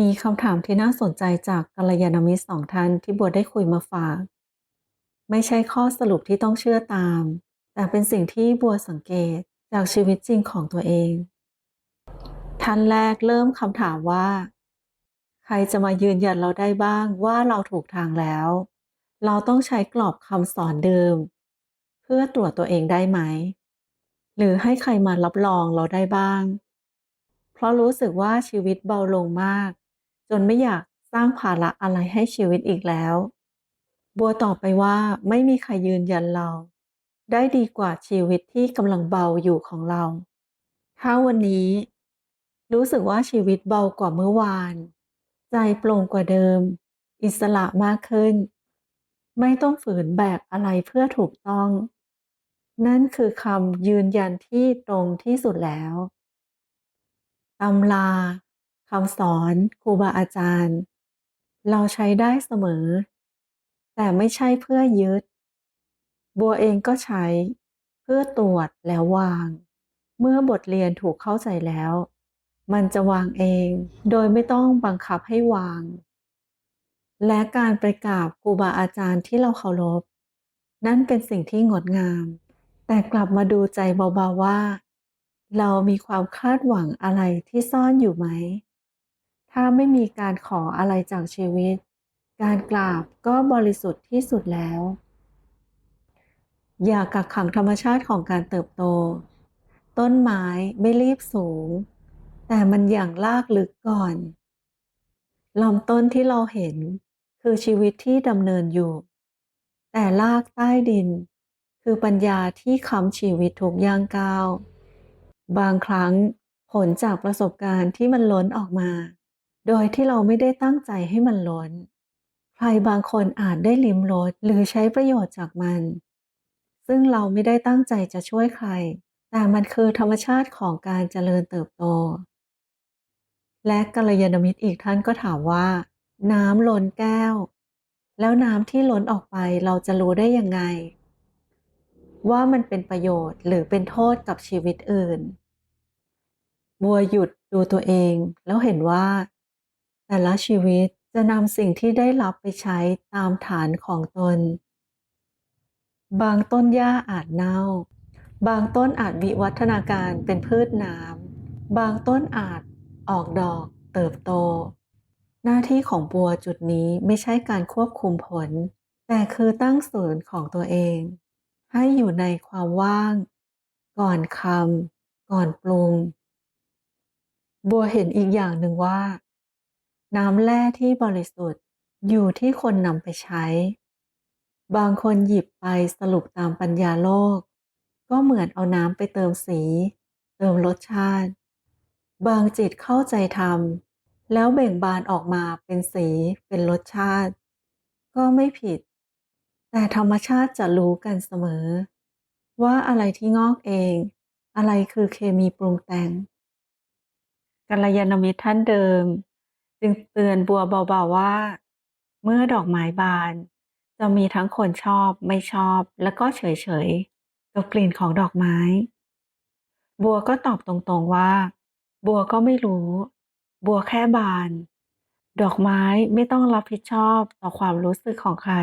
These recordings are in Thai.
มีคำถามที่น่าสนใจจากกัลยาณมิตรสองท่านที่บัวได้คุยมาฝาก ไม่ใช่ข้อสรุปที่ต้องเชื่อตาม แต่เป็นสิ่งที่บัวสังเกตจากชีวิตจริงของตัวเอง ท่านแรกเริ่มคำถามว่า ใครจะมายืนยันเราได้บ้างว่าเราถูกทางแล้ว เราต้องใช้กรอบคำสอนเดิม เพื่อตรวจตัวเองได้ไหม หรือให้ใครมารับรองเราได้บ้างเพราะรู้สึกว่าชีวิตเบาลงมาก จนไม่อยากสร้างภาระอะไรให้ชีวิตอีกแล้ว บัวตอบไปว่าไม่มีใครยืนยันเรา ได้ดีกว่าชีวิตที่กำลังเบาอยู่ของเรา ถ้าวันนี้ รู้สึกว่าชีวิตเบากว่าเมื่อวาน ใจโปร่งกว่าเดิม อิสระมากขึ้น ไม่ต้องฝืนแบกอะไรเพื่อถูกต้อง นั่นคือคำยืนยันที่ตรงที่สุดแล้วตำรา คำสอนครูบาอาจารย์ เราใช้ได้เสมอ แต่ไม่ใช่เพื่อยึด บัวเองก็ใช้เพื่อตรวจแล้ววาง เมื่อบทเรียนถูกเข้าใจแล้ว มันจะวางเองโดยไม่ต้องบังคับให้วาง และการไปกราบครูบาอาจารย์ที่เราเคารพ นั่นเป็นสิ่งที่งดงาม แต่กลับมาดูใจเบาๆว่าเรามีความคาดหวังอะไรที่ซ่อนอยู่ไหม ถ้าไม่มีการขออะไรจากชีวิต การกราบก็บริสุทธิ์ที่สุดแล้ว อย่ากักขังธรรมชาติของการเติบโต ต้นไม้ไม่รีบสูง แต่มันอย่างลากลึกก่อนลำต้นที่เราเห็นคือชีวิตที่ดำเนินอยู่ แต่ลากใต้ดิน คือปัญญาที่ค้ำชีวิตทุกย่างก้าว บางครั้งผลจากประสบการณ์ที่มันล้นออกมา โดยที่เราไม่ได้ตั้งใจให้มันล้น ใครบางคนอาจได้ลิ้มรสหรือใช้ประโยชน์จากมัน ซึ่งเราไม่ได้ตั้งใจจะช่วยใคร แต่มันคือธรรมชาติของการเจริญเติบโต และกัลยาณมิตรอีกท่านก็ถามว่า น้ำล้นแก้ว แล้วน้ำที่ล้นออกไปเราจะรู้ได้ยังไง ว่ามันเป็นประโยชน์หรือเป็นโทษกับชีวิตอื่นบัวหยุดดูตัวเองแล้วเห็นว่า แต่ละชีวิตจะนำสิ่งที่ได้รับไปใช้ตามฐานของตน บางต้นหญ้าอาจเน่า บางต้นอาจวิวัฒนาการเป็นพืชน้ำ บางต้นอาจออกดอกเติบโต หน้าที่ของบัวจุดนี้ไม่ใช่การควบคุมผล แต่คือตั้งศูนย์ของตัวเอง ให้อยู่ในความว่าง ก่อนคำก่อนปรุง บัวเห็นอีกอย่างหนึ่งว่า น้ำแร่ที่บริสุทธิ์อยู่ที่คนนำไปใช้ บางคนหยิบไปสรุปตามปัญญาโลก ก็เหมือนเอาน้ำไปเติมสี เติมรสชาติ บางจิตเข้าใจธรรม แล้วเบ่งบานออกมาเป็นสีเป็นรสชาติ ก็ไม่ผิด แต่ธรรมชาติจะรู้กันเสมอ ว่าอะไรที่งอกเอง อะไรคือเคมีปรุงแต่งกัลยาณมิตรท่านเดิม จึงเตือนบัวเบาๆว่า เมื่อดอกไม้บาน จะมีทั้งคนชอบไม่ชอบแล้วก็เฉยๆกับกลิ่นของดอกไม้ บัวก็ตอบตรงๆว่า บัวก็ไม่รู้ บัวแค่บาน ดอกไม้ไม่ต้องรับผิดชอบต่อความรู้สึกของใคร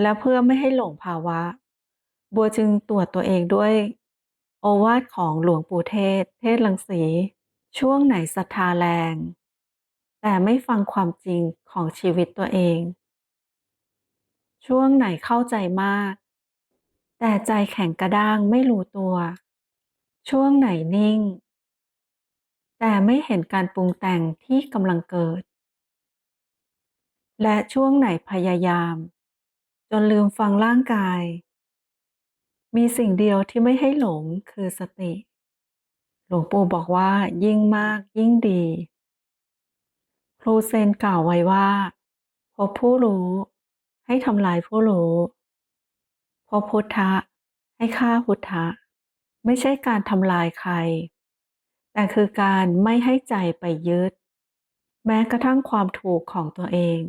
และเพื่อไม่ให้หลงภาวะ บัวจึงตรวจตัวเองด้วยโอวาทของหลวงปู่เทศ เทศลังสี ช่วงไหนศรัทธาแรง แต่ไม่ฟังความจริงของชีวิตตัวเอง ช่วงไหนเข้าใจมาก แต่ใจแข็งกระด้างไม่รู้ตัว ช่วงไหนนิ่ง แต่ไม่เห็นการปรุงแต่งที่กำลังเกิด และช่วงไหนพยายาม จนลืมฟังร่างกาย มีสิ่งเดียวที่ไม่ให้หลงคือสติ ลวงปู่บอกว่ายิ่งมากยิ่งดี ครูเซนกล่าวไว้ว่า พบผู้รู้ให้ทำลายผู้รู้ พบพุทธะให้ฆ่าพุทธะ ไม่ใช่การทำลายใคร แต่คือการไม่ให้ใจไปยึด แม้กระทั่งความถูกของตัวเอง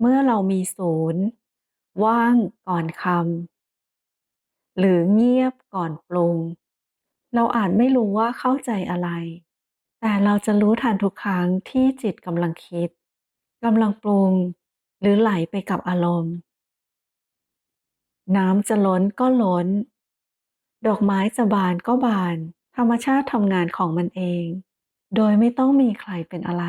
เมื่อเรามีศูนย์ ว่างก่อนคำหรือเงียบก่อนปรุง เราอาจไม่รู้ว่าเข้าใจอะไร แต่เราจะรู้ทันทุกครั้งที่จิตกำลังคิดกำลังปรุง หรือไหลไปกับอารมณ์ น้ำจะล้นก็ล้น ดอกไม้จะบานก็บาน ธรรมชาติทำงานของมันเอง โดยไม่ต้องมีใครเป็นอะไร